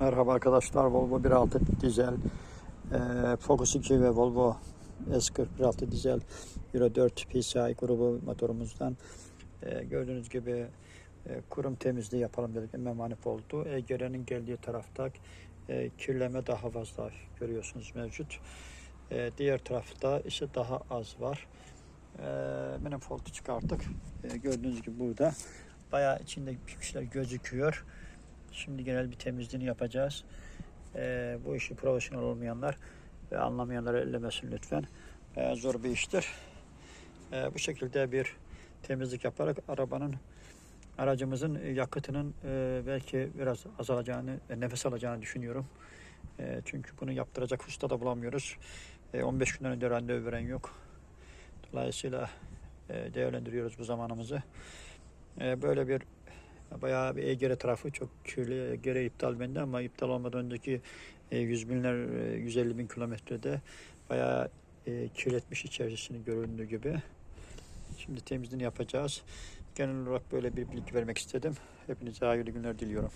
Merhaba arkadaşlar. Volvo 1.6 dizel, e, Focus 2 ve Volvo S40 1.6 dizel Euro 4 PCI grubu motorumuzdan e, gördüğünüz gibi e, kurum temizliği yapalım dedik. Emme manifoldu. EGR'nin geldiği tarafta kirleme daha fazla görüyorsunuz mevcut. Diğer tarafta ise daha az var. E, manifoldu çıkarttık. Gördüğünüz gibi burada bayağı içinde bir şeyler gözüküyor. Şimdi genel bir temizliğini yapacağız. Ee, bu işi profesyonel olmayanlar ve anlamayanlar ellemesin lütfen. Ee, zor bir iştir. Ee, bu şekilde bir temizlik yaparak arabanın aracımızın yakıtının e, belki biraz azalacağını, e, nefes alacağını düşünüyorum. E, çünkü bunu yaptıracak usta da bulamıyoruz. E, 15 günden önce randevu veren yok. Dolayısıyla e, değerlendiriyoruz bu zamanımızı. E, böyle bir Bayağı bir EGR tarafı çok kirli. EGR iptal bende ama iptal olmadan önceki e, binler, e, 150 bin kilometrede bayağı e, kirletmiş içerisini göründüğü gibi. Şimdi temizliğini yapacağız. Genel olarak böyle bir bilgi vermek istedim. Hepinize hayırlı günler diliyorum.